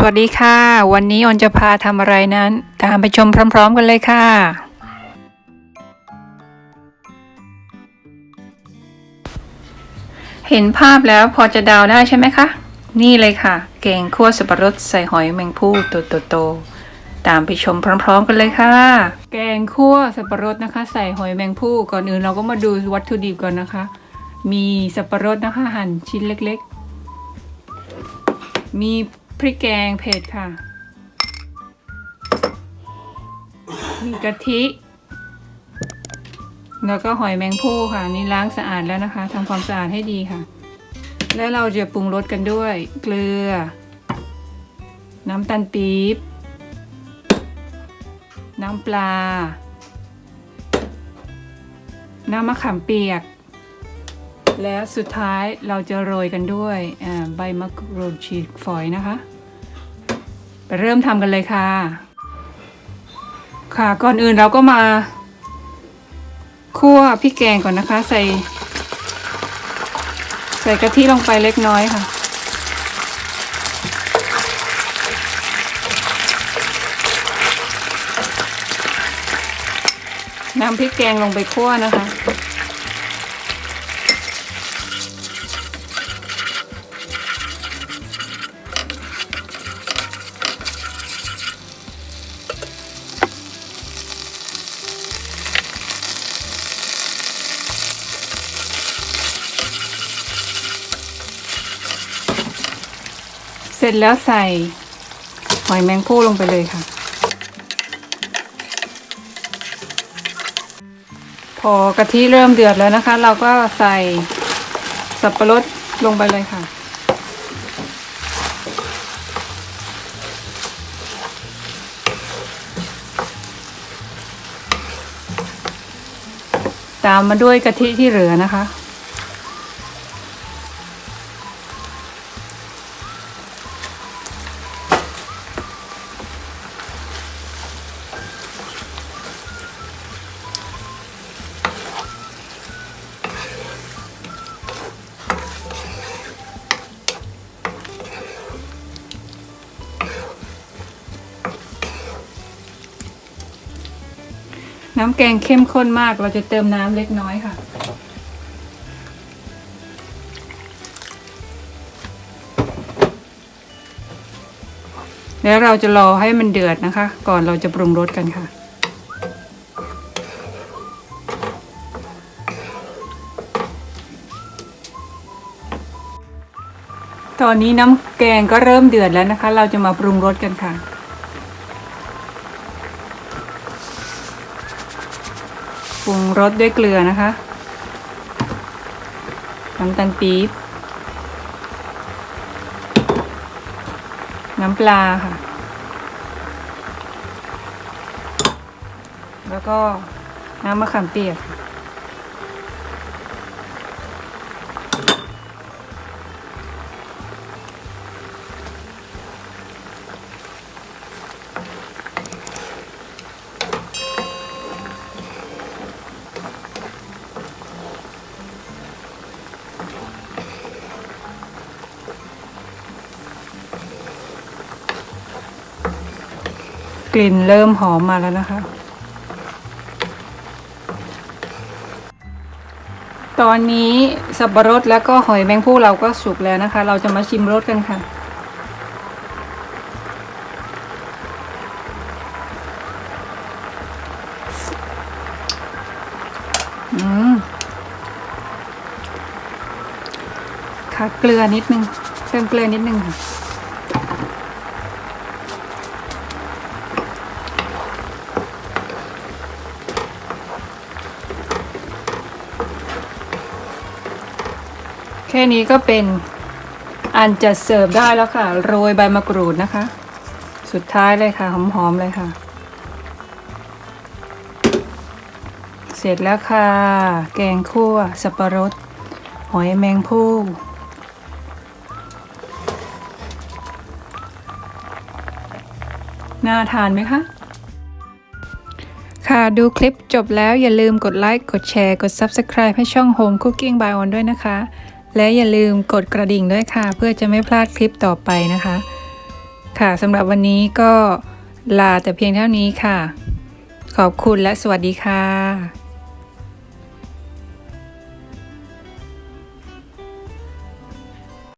สวัสดีค่ะ วันนี้ออนจะพาทำอะไรนั้น ตามไปชมพร้อม ๆ กันเลยค่ะ เห็นภาพแล้วพอจะเดาได้ใช่ไหมคะ นี่เลยค่ะ แกงคั่วสับปะรดใส่หอยแมงภู่ตัวโตๆตามไปชมพร้อม ๆ กันเลยค่ะ แกงคั่วสับปะรดนะคะ ใส่หอยแมงภู่ก่อนอื่นเราก็มาดูวัตถุดิบก่อนนะคะ มีสับปะรดนะคะหั่นชิ้นเล็ก ๆ มี พริกแกงเผ็ดค่ะ มีกะทิ แล้วก็หอยแมงภู่ค่ะ นี่ล้างสะอาดแล้วนะคะทำความสะอาดให้ดีค่ะ แล้วเราจะปรุงรสกันด้วย เกลือ น้ำตาลปี๊บ น้ำปลา น้ำมะขามเปียก แล้วสุดท้ายเราจะโรยกันด้วยใบมะกรูดฉีกฝอยนะคะ ไปเริ่มทำกันเลยค่ะ ค่ะก่อนอื่นเราก็มาคั่วพริกแกงก่อนนะคะ ใส่ ใส่กะทิลงไปเล็กน้อยค่ะนำพริกแกงลงไปคั่วนะคะ ร็จแล้วใส่หอยแมงผู้ลงไปเลยค่ะ พอกะทิเริ่มเดือดแล้วนะคะ เราก็ใส่สับปะรดลงไปเลยค่ะ ตามมาด้วยกะทิที่เหลือนะคะ น้ำแกงเข้มข้นมาก เราจะเติมน้ำเล็กน้อยค่ะ แล้วเราจะรอให้มันเดือดนะคะ ก่อนเราจะปรุงรสกันค่ะตอนนี้น้ำแกงก็เริ่มเดือดแล้วนะคะ เราจะมาปรุงรสกันค่ะ ปรุงรสด้วยเกลือนะคะ น้ำตาลปี๊บ น้ำปลาค่ะ แล้วก็น้ำมะขามเปียก กลิ่นเริ่มหอมมาแล้วนะคะ ตอนนี้สับปะรดแล้วก็หอยแมงภู่เราก็สุกแล้วนะคะ เราจะมาชิมรสกันค่ะอืมค่ะเกลือนิดนึงเติมเกลือนิดนึงค่ะ แค่นี้ก็เป็นอันจะเสิร์ฟได้แล้วค่ะ โรยใบมะกรูดนะคะ สุดท้ายเลยค่ะ หอมๆเลยค่ะ เสร็จแล้วค่ะ แกงคั่ว สับปะรด หอยแมงภู่น่าทานไหมคะค่ะดูคลิปจบแล้วอย่าลืมกดไลค์ กดแชร์ กด Subscribe ให้ช่อง Home Cooking by On ด้วยนะคะ และอย่าลืมกดกระดิ่งด้วยค่ะ เพื่อจะไม่พลาดคลิปต่อไปนะคะ ค่ะสำหรับวันนี้ก็ลาแต่เพียงเท่านี้ค่ะ ขอบคุณและสวัสดีค่ะ